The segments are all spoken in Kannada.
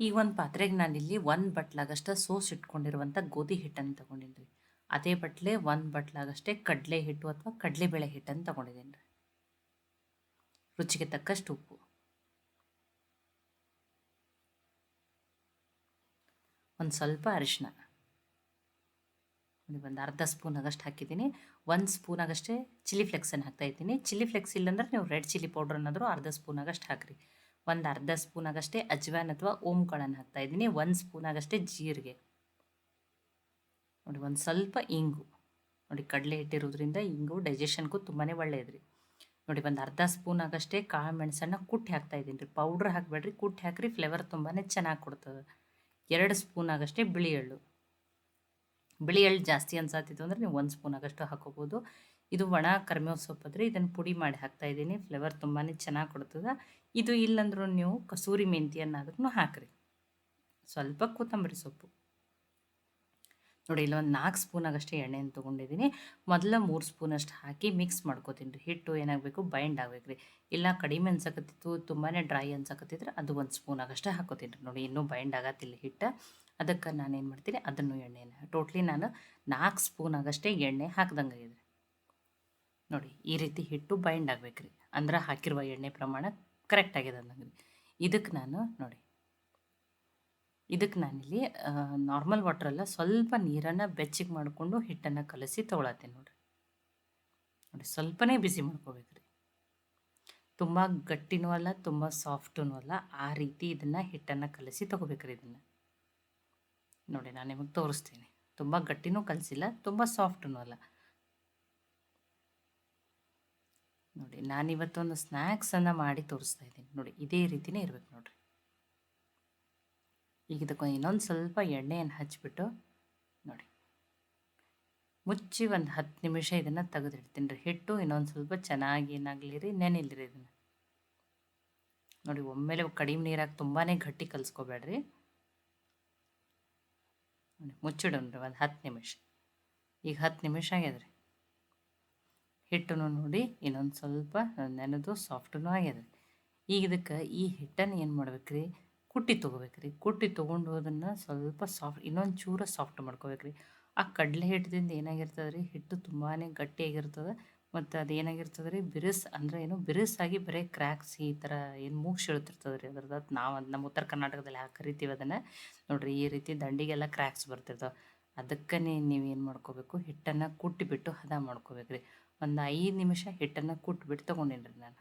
ಈಗ ಒಂದು ಪಾತ್ರೆಗೆ ನಾನಿಲ್ಲಿ ಒಂದು ಬಟ್ಲಾಗಷ್ಟು ಸೋಸ್ ಇಟ್ಕೊಂಡಿರುವಂಥ ಗೋಧಿ ಹಿಟ್ಟನ್ನು ತೊಗೊಂಡಿನಿ ಅದೇ ಬಟ್ಲೆ ಒಂದು ಬಟ್ಲಾಗಷ್ಟೇ ಕಡಲೆ ಹಿಟ್ಟು ಅಥವಾ ಕಡಲೆಬೇಳೆ ಹಿಟ್ಟನ್ನು ತೊಗೊಂಡಿದ್ದೀನಿ ರುಚಿಗೆ ತಕ್ಕಷ್ಟು ಉಪ್ಪು. ಒಂದು ಸ್ವಲ್ಪ ಅರಿಶಿನ ಒಂದು ಅರ್ಧ ಸ್ಪೂನ್ ಆಗಷ್ಟು ಹಾಕಿದ್ದೀನಿ. ಒಂದು ಸ್ಪೂನ್ ಆಗಷ್ಟೇ ಚಿಲ್ಲಿ ಫ್ಲೆಕ್ಸನ್ನು ಹಾಕ್ತಾ ಇದ್ದೀನಿ. ಚಿಲ್ಲಿ ಫ್ಲೆಕ್ಸ್ ಇಲ್ಲಾಂದ್ರೆ ನೀವು ರೆಡ್ ಚಿಲ್ಲಿ ಪೌಡ್ರ್ ಅನ್ನೋದ್ರು ಅರ್ಧ ಸ್ಪೂನ್ ಆಗಷ್ಟು ಹಾಕಿರಿ. ಒಂದು ಅರ್ಧ ಸ್ಪೂನ್ ಆಗಷ್ಟೇ ಅಜ್ವಾನ್ ಅಥವಾ ಓಂಕಾಳನ್ನು ಹಾಕ್ತಾ ಇದ್ದೀನಿ. ಒಂದು ಸ್ಪೂನ್ ಆಗಷ್ಟೇ ಜೀರಿಗೆ. ನೋಡಿ, ಒಂದು ಸ್ವಲ್ಪ ಇಂಗು. ನೋಡಿ, ಕಡಲೆ ಇಟ್ಟಿರೋದ್ರಿಂದ ಇಂಗು ಡೈಜೆಷನ್ಗೂ ತುಂಬಾ ಒಳ್ಳೆಯದು ರೀ ನೋಡಿ, ಒಂದು ಅರ್ಧ ಸ್ಪೂನ್ ಆಗಷ್ಟೇ ಕಾಳು ಮೆಣಸನ್ನು ಕುಟ್ಟಿ ಹಾಕ್ತಾ ಇದ್ದೀನಿ ರೀ. ಪೌಡ್ರ್ ಹಾಕಬೇಡ್ರಿ, ಕುಟ್ಟಿ ಹಾಕಿರಿ ಫ್ಲೇವರ್ ತುಂಬಾ ಚೆನ್ನಾಗಿ ಕೊಡ್ತದೆ. ಎರಡು ಸ್ಪೂನ್ ಆಗಷ್ಟೇ ಬಿಳಿ ಎಳ್ಳು ಬಿಳಿ ಎಳ್ಳು ಜಾಸ್ತಿ ಅನ್ಸಾತಿತ್ತು ಅಂದರೆ ನೀವು ಒಂದು ಸ್ಪೂನ್ ಆಗಷ್ಟು ಹಾಕೋಬೋದು. ಇದು ಒಣ ಕರ್ಮೆ ಸೊಪ್ಪು ಅದ್ರಿ ಇದನ್ನು ಪುಡಿ ಮಾಡಿ ಹಾಕ್ತಾ ಇದ್ದೀನಿ. ಫ್ಲೇವರ್ ತುಂಬಾ ಚೆನ್ನಾಗಿ ಕೊಡ್ತದೆ. ಇದು ಇಲ್ಲಂದ್ರೂ ನೀವು ಕಸೂರಿ ಮೆಂತಿಯನ್ನಾದ್ರೂ ಹಾಕಿರಿ. ಸ್ವಲ್ಪ ಕೊತ್ತಂಬರಿ ಸೊಪ್ಪು. ನೋಡಿ ಇಲ್ಲೊಂದು ನಾಲ್ಕು ಸ್ಪೂನ್ ಆಗಷ್ಟೇ ಎಣ್ಣೆಯನ್ನು ತೊಗೊಂಡಿದ್ದೀನಿ ಮೊದಲ ಮೂರು ಸ್ಪೂನಷ್ಟು ಹಾಕಿ ಮಿಕ್ಸ್ ಮಾಡ್ಕೋತೀನಿ ರೀ. ಹಿಟ್ಟು ಏನಾಗಬೇಕು, ಬೈಂಡ್ ಆಗಬೇಕು ರೀ ಇಲ್ಲ ಕಡಿಮೆ ಅನ್ಸಕತ್ತಿತ್ತು ತುಂಬಾ ಡ್ರೈ ಅನ್ಸಕತ್ತಿದ್ರೆ ಅದು ಒಂದು ಸ್ಪೂನ್ ಆಗಷ್ಟೇ ಹಾಕೋತೀನಿ ರೀ. ನೋಡಿ, ಇನ್ನೂ ಬೈಂಡ್ ಆಗತ್ತಿಲ್ಲ ಹಿಟ್ಟು. ಅದಕ್ಕೆ ನಾನು ಏನು ಮಾಡ್ತೀನಿ, ಅದನ್ನು ಎಣ್ಣೆನ ಟೋಟ್ಲಿ ನಾನು ನಾಲ್ಕು ಸ್ಪೂನ್ ಆಗಷ್ಟೇ ಎಣ್ಣೆ ಹಾಕ್ದಂಗೆ ಆಗಿದೆ ನೋಡಿ, ಈ ರೀತಿ ಹಿಟ್ಟು ಬೈಂಡ್ ಆಗ್ಬೇಕು ರೀ ಅಂದ್ರೆ ಹಾಕಿರುವ ಎಣ್ಣೆ ಪ್ರಮಾಣ ಕರೆಕ್ಟ್ ಆಗಿದೆ ಇದಕ್ಕೆ ನಾನು ನೋಡಿ. ಇದಕ್ಕೆ ನಾನಿಲ್ಲಿ ನಾರ್ಮಲ್ ವಾಟ್ರೆಲ್ಲ ಸ್ವಲ್ಪ ನೀರನ್ನು ಬೆಚ್ಚಗೆ ಮಾಡಿಕೊಂಡು ಹಿಟ್ಟನ್ನು ಕಲಸಿ ತೊಗೊಳತ್ತೀನಿ ನೋಡಿರಿ. ನೋಡಿ, ಸ್ವಲ್ಪನೇ ಬಿಸಿ ಮಾಡ್ಕೋಬೇಕು ರೀ ತುಂಬ ಗಟ್ಟಿನೂ ಅಲ್ಲ, ತುಂಬ ಸಾಫ್ಟೂ ಅಲ್ಲ, ಆ ರೀತಿ ಇದನ್ನು ಹಿಟ್ಟನ್ನು ಕಲಸಿ ತೊಗೋಬೇಕ್ರಿ ಇದನ್ನು. ನೋಡಿ, ನಾನು ನಿಮಗೆ ತೋರಿಸ್ತೀನಿ. ತುಂಬ ಗಟ್ಟಿನೂ ಕಲಸಿಲ್ಲ, ತುಂಬ ಸಾಫ್ಟೂ ಅಲ್ಲ. ನೋಡಿ, ನಾನಿವತ್ತೊಂದು ಸ್ನ್ಯಾಕ್ಸನ್ನು ಮಾಡಿ ತೋರಿಸ್ತಾ ಇದ್ದೀನಿ. ನೋಡಿ, ಇದೇ ರೀತಿನೇ ಇರಬೇಕು ನೋಡಿರಿ. ಈಗ ಇದಕ್ಕೊಂದು ಇನ್ನೊಂದು ಸ್ವಲ್ಪ ಎಣ್ಣೆಯನ್ನು ಹಚ್ಬಿಟ್ಟು ನೋಡಿ. ಮುಚ್ಚಿ ಒಂದು ಹತ್ತು ನಿಮಿಷ ಇದನ್ನು ತೆಗೆದಿಡ್ತೀನಿ ರೀ. ಹಿಟ್ಟು ಇನ್ನೊಂದು ಸ್ವಲ್ಪ ಚೆನ್ನಾಗಿ ಏನಾಗಲಿ ರೀ ನೆನಿಲ್ರಿ ಇದನ್ನು. ನೋಡಿ, ಒಮ್ಮೆಲೆ ಕಡಿಮೆ ನೀರಾಗಿ ತುಂಬಾ ಗಟ್ಟಿ ಕಲಿಸ್ಕೋಬೇಡ್ರಿ. ನೋಡಿ ಮುಚ್ಚಿಡೋಣ್ರಿ ಒಂದು ಹತ್ತು ನಿಮಿಷ. ಈಗ ಹತ್ತು ನಿಮಿಷ ಆಗ್ಯದ್ರಿ. ಹಿಟ್ಟನ್ನು ನೋಡಿ ಇನ್ನೊಂದು ಸ್ವಲ್ಪ ನೆನೆದು ಸಾಫ್ಟೂ ಆಗ್ಯದ ಈಗ ಇದಕ್ಕೆ ಈ ಹಿಟ್ಟನ್ನು ಏನು ಮಾಡ್ಬೇಕ್ರಿ? ಕುಟ್ಟಿ ತೊಗೋಬೇಕ್ರಿ. ಕುಟ್ಟಿ ತೊಗೊಂಡು ಅದನ್ನು ಸ್ವಲ್ಪ ಸಾಫ್ಟ್ ಇನ್ನೊಂದು ಚೂರ ಸಾಫ್ಟ್ ಮಾಡ್ಕೋಬೇಕ್ರಿ. ಆ ಕಡಲೆ ಹಿಟ್ಟದಿಂದ ಏನಾಗಿರ್ತದೆ ರೀ ಹಿಟ್ಟು ತುಂಬಾ ಗಟ್ಟಿಯಾಗಿರ್ತದೆ. ಮತ್ತು ಅದು ಏನಾಗಿರ್ತದೆ ರೀ ಬಿರುಸ್ ಅಂದರೆ ಏನು? ಬಿರುಸಾಗಿ ಬರೀ ಕ್ರ್ಯಾಕ್ಸ್ ಈ ಥರ ಏನು ಮೂಗ್ಸ್ ಹೇಳ್ತಿರ್ತದೆ ರೀ ಅದ್ರದ್ದು ನಾವು ನಮ್ಮ ಉತ್ತರ ಕರ್ನಾಟಕದಲ್ಲಿ ಹಾಕಿ ಕರಿತೀವಿ ಅದನ್ನು. ನೋಡಿರಿ ಈ ರೀತಿ ದಂಡಿಗೆಲ್ಲ ಕ್ರ್ಯಾಕ್ಸ್ ಬರ್ತಿರ್ತಾವೆ. ನೀವು ಏನು ಮಾಡ್ಕೋಬೇಕು? ಹಿಟ್ಟನ್ನು ಕುಟ್ಟಿಬಿಟ್ಟು ಹದ ಮಾಡ್ಕೋಬೇಕು ರೀ ಒಂದು ಐದು ನಿಮಿಷ ಹಿಟ್ಟನ್ನು ಕುಟ್ಬಿಟ್ಟು ತೊಗೊಂಡೇನಿ ನಾನು.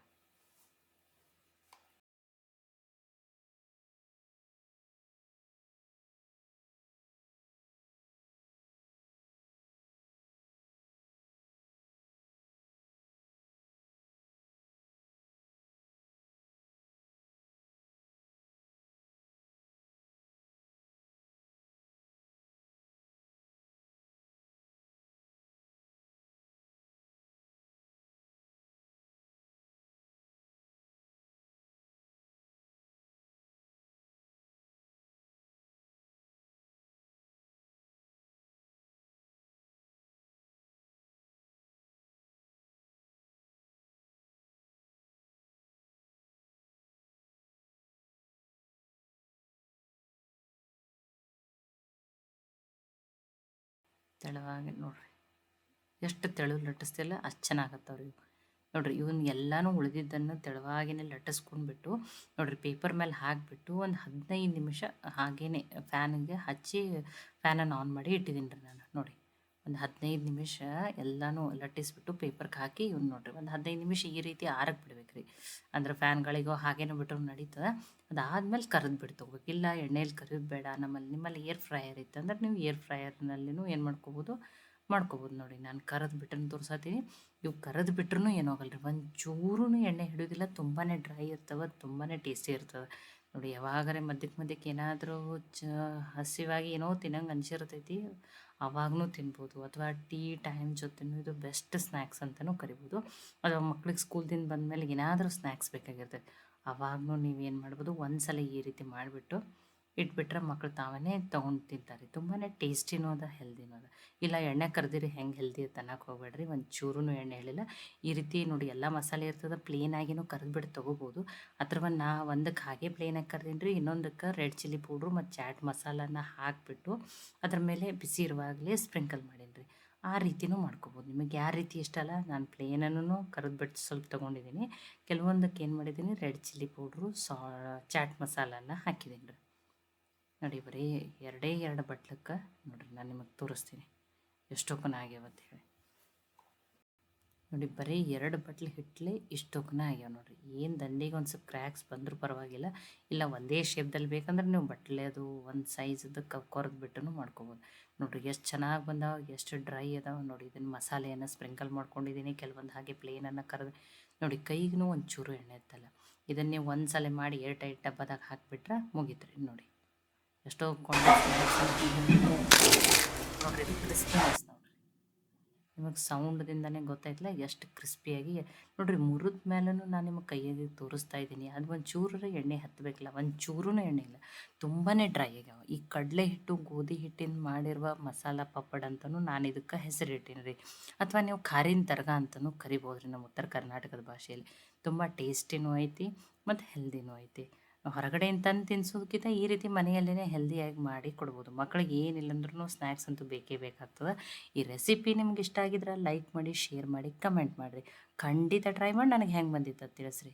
ತೆಳುವಾಗಿ ನೋಡ್ರಿ. ಎಷ್ಟು ತೆಳು ಲಟ್ಟಿಸ್ತಿಲ್ಲ, ಅಷ್ಟು ಚೆನ್ನಾಗತ್ತವ್ರಿ ಇವು ನೋಡ್ರಿ ಇವನ್ನ ಎಲ್ಲನೂ ಉಳಿದಿದ್ದನ್ನು ತೆಳುವಾಗಿನೇ ಲಟ್ಟಿಸ್ಕೊಂಡ್ಬಿಟ್ಟು, ನೋಡ್ರಿ ಪೇಪರ್ ಮೇಲೆ ಹಾಕಿಬಿಟ್ಟು ಒಂದು ಹದಿನೈದು ನಿಮಿಷ ಹಾಗೇನೆ ಫ್ಯಾನಿಗೆ ಹಚ್ಚಿ ಫ್ಯಾನನ್ನು ಆನ್ ಮಾಡಿ ಇಟ್ಟಿದ್ದೀನಿ ರೀ ನಾನು ನೋಡಿ ಒಂದು ಹದಿನೈದು ನಿಮಿಷ ಎಲ್ಲನೂ ಲಟ್ಟಿಸ್ಬಿಟ್ಟು ಪೇಪರ್ಗೆ ಹಾಕಿ ಇವ್ನು ನೋಡಿರಿ, ಒಂದು ಹದಿನೈದು ನಿಮಿಷ ಈ ರೀತಿ ಆರಕ್ಕೆ ಬಿಡ್ಬೇಕು ರೀ ಅಂದ್ರೆ ಫ್ಯಾನ್ಗಳಿಗೋ ಹಾಗೇನೋ ಬಿಟ್ಟರು ನಡೀತದೆ. ಅದಾದ್ಮೇಲೆ ಕರೆದು ಬಿಟ್ಟು ತೊಗೋಬೇಕು ಇಲ್ಲ ಎಣ್ಣೆಯಲ್ಲಿ ಕರಿಯೋದು ಬೇಡ. ನಮ್ಮಲ್ಲಿ ನಿಮ್ಮಲ್ಲಿ ಏರ್ ಫ್ರೈಯರ್ ಇತ್ತು ಅಂದ್ರೆ ನೀವು ಏರ್ ಫ್ರೈಯರ್ನಲ್ಲಿನೂ ಏನು ಮಾಡ್ಕೋಬೋದು? ಮಾಡ್ಕೋಬೋದು ನೋಡಿ ನಾನು ಕರೆದು ಬಿಟ್ಟನ್ನು ತೋರ್ಸತ್ತೀನಿ ಇವು ಕರೆದು ಬಿಟ್ರೂ ಏನಾಗಲ್ಲ ರೀ ಒಂದು ಚೂರೂ ಎಣ್ಣೆ ಹಿಡಿಯೋದಿಲ್ಲ. ತುಂಬಾ ಡ್ರೈ ಇರ್ತವೆ ತುಂಬಾ ಟೇಸ್ಟಿ ಇರ್ತವೆ. ನೋಡಿ ಯಾವಾಗರೆ ಮಧ್ಯಕ್ಕೆ ಮಧ್ಯಕ್ಕೆ ಏನಾದರೂ ಚ, ಹಸಿವಾಗಿ ಏನೋ ತಿನ್ನಂಗೆ ಅನ್ಸಿರ್ತೈತಿ. ಅವಾಗೂ ತಿನ್ಬೋದು ಅಥವಾ ಟೀ ಟೈಮ್ ಜೊತೆನೂ ಇದು ಬೆಸ್ಟ್ ಸ್ನ್ಯಾಕ್ಸ್ ಅಂತಲೂ ಕರಿಬೋದು. ಅಥವಾ ಮಕ್ಳಿಗೆ ಸ್ಕೂಲ್ದಿಂದ ಬಂದಮೇಲೆ ಏನಾದರೂ ಸ್ನ್ಯಾಕ್ಸ್ ಬೇಕಾಗಿರ್ತೈತೆ. ಅವಾಗೂ ಏನು ಮಾಡ್ಬೋದು ಒಂದು ಸಲ ಈ ರೀತಿ ಮಾಡಿಬಿಟ್ಟು ಇಟ್ಬಿಟ್ರೆ ಮಕ್ಕಳು ತಾವೇ ತೊಗೊಂಡು ತಿಂತಾರೆ. ತುಂಬಾ ಟೇಸ್ಟಿನೂ ಅದ, ಹೆಲ್ದಿನೂ ಅದ. ಇಲ್ಲ ಎಣ್ಣೆ ಕರೆದಿರಿ ಹೆಂಗೆ ಹೆಲ್ದಿ ತನಕ ಹೋಗ್ಬೇಡ್ರಿ ಒಂದು ಚೂರೂ ಎಣ್ಣೆ ಹೇಳಿಲ್ಲ ಈ ರೀತಿ ನೋಡಿ ಎಲ್ಲ ಮಸಾಲೆ ಇರ್ತದೆ ಪ್ಲೇನಾಗಿನೂ ಕರೆದ್ಬಿಟ್ಟು ತೊಗೋಬೋದು. ಅಥವಾ ನಾ ಒಂದಕ್ಕೆ ಹಾಗೆ ಪ್ಲೇನಾಗಿ ಕರ್ದೀನಿ ರೀ ಇನ್ನೊಂದಕ್ಕೆ ರೆಡ್ ಚಿಲ್ಲಿ ಪೌಡ್ರು ಮತ್ತು ಚಾಟ್ ಮಸಾಲನ ಹಾಕಿಬಿಟ್ಟು ಅದ್ರ ಮೇಲೆ ಬಿಸಿ ಇರುವಾಗಲೇ ಸ್ಪ್ರಿಂಕಲ್ ಮಾಡೀನಿ ರೀ ಆ ರೀತಿನೂ ಮಾಡ್ಕೋಬೋದು. ನಿಮಗೆ ಯಾವ ರೀತಿ ಇಷ್ಟ ಅಲ್ಲ, ನಾನು ಪ್ಲೇನನ್ನು ಕರೆದ್ಬಿಟ್ಟು ಸ್ವಲ್ಪ ತೊಗೊಂಡಿದ್ದೀನಿ ಕೆಲವೊಂದಕ್ಕೆ ಏನು ಮಾಡಿದ್ದೀನಿ ರೆಡ್ ಚಿಲ್ಲಿ ಪೌಡ್ರು ಸಾ ಚಾಟ್ ಮಸಾಲನ ಹಾಕಿದ್ದೀನಿ ರೀ ನೋಡಿ ಬರೀ ಎರಡೇ ಎರಡು ಬಟ್ಲಕ್ಕೆ ನೋಡಿರಿ ನಾನು ನಿಮಗೆ ತೋರಿಸ್ತೀನಿ. ಎಷ್ಟೊಕ್ಕನ ಆಗ್ಯಾವ ಅಂತ ಹೇಳಿ. ನೋಡಿ ಬರೀ ಎರಡು ಬಟ್ಲು ಹಿಟ್ಲೆ ಇಷ್ಟೊಕ್ಕನ ಆಗ್ಯಾವ ನೋಡಿರಿ. ಏನು ದಂಡಿಗೆ ಒಂದು ಸ್ವಲ್ಪ ಕ್ರ್ಯಾಕ್ಸ್ ಬಂದರೂ ಪರವಾಗಿಲ್ಲ. ಇಲ್ಲ ಒಂದೇ ಶೇಪ್ದಲ್ಲಿ ಬೇಕಂದ್ರೆ ನೀವು ಬಟ್ಲೆ ಅದು ಒಂದು ಸೈಜದಕ್ಕೆ ಕೊರೆದು ಬಿಟ್ಟು ಮಾಡ್ಕೊಬೋದು. ನೋಡಿರಿ ಎಷ್ಟು ಚೆನ್ನಾಗಿ ಬಂದಾವ, ಎಷ್ಟು ಡ್ರೈ ಅದಾವ ನೋಡಿ. ಇದನ್ನು ಮಸಾಲೆಯನ್ನು ಸ್ಪ್ರಿಂಕಲ್ ಮಾಡ್ಕೊಂಡಿದ್ದೀನಿ. ಕೆಲವೊಂದು ಹಾಗೆ ಪ್ಲೇನನ್ನು ಕರೆದು ನೋಡಿ ಕೈಗೂ ಒಂಚೂರು ಎಣ್ಣೆ ಇತ್ತಲ್ಲ. ಇದನ್ನೇ ಒಂದು ಸಲ ಮಾಡಿ ಏರ್ ಟೈಟ್ ಡಬ್ಬದಾಗ ಹಾಕಿಬಿಟ್ರೆ ಮುಗೀತು ರೀ ನೋಡಿ. ಎಷ್ಟೋ ನೋಡ್ರಿ ನೋಡ್ರಿ. ನಿಮಗೆ ಸೌಂಡ್ದಿಂದನೇ ಗೊತ್ತಾಯ್ತಲ್ಲ ಎಷ್ಟು ಕ್ರಿಸ್ಪಿಯಾಗಿ ನೋಡ್ರಿ, ಮುರಿದ ಮೇಲೂ ನಾನು ನಿಮಗೆ ಕೈಯಾಗಿ ತೋರಿಸ್ತಾ ಇದ್ದೀನಿ. ಅದು ಒಂದು ಚೂರು ಎಣ್ಣೆ ಹತ್ತಬೇಕಿಲ್ಲ ಒಂದು ಚೂರೂ ಎಣ್ಣೆ ಇಲ್ಲ. ತುಂಬಾ ಡ್ರೈ ಆಗ್ಯಾವ. ಈ ಕಡಲೆ ಹಿಟ್ಟು, ಗೋಧಿ ಹಿಟ್ಟಿನ ಮಾಡಿರುವ ಮಸಾಲ ಪಪ್ಪಡ್ ಅಂತಲೂ ನಾನು ಇದಕ್ಕೆ ಹೆಸರಿಟ್ಟೀನಿ ರೀ ಅಥವಾ ನೀವು ಖಾರಿನ ತರ್ಗ ಅಂತಲೂ ಕರಿಬೋದು ರೀ ನಮ್ಮ ಉತ್ತರ ಕರ್ನಾಟಕದ ಭಾಷೆಯಲ್ಲಿ. ತುಂಬ ಟೇಸ್ಟಿನೂ ಐತಿ, ಮತ್ತು ಹೆಲ್ದಿನೂ ಐತಿ. ಹೊರಗಡೆ ತಂದು ತಿನ್ಸೋದಕ್ಕಿಂತ ಈ ರೀತಿ ಮನೆಯಲ್ಲೇ ಹೆಲ್ದಿಯಾಗಿ ಮಾಡಿ ಕೊಡ್ಬೋದು. ಮಕ್ಕಳಿಗೆ ಏನಿಲ್ಲಂದ್ರೂ ಸ್ನ್ಯಾಕ್ಸ್ ಅಂತೂ ಬೇಕೇ ಬೇಕಾಗ್ತದೆ. ಈ ರೆಸಿಪಿ ನಿಮ್ಗೆ ಇಷ್ಟ ಆಗಿದ್ರೆ ಲೈಕ್ ಮಾಡಿ ಶೇರ್ ಮಾಡಿ ಕಮೆಂಟ್ ಮಾಡಿರಿ. ಖಂಡಿತ ಟ್ರೈ ಮಾಡಿ, ನನಗೆ ಹೆಂಗೆ ಬಂದಿತ್ತು ತಿಳಿಸ್ರಿ.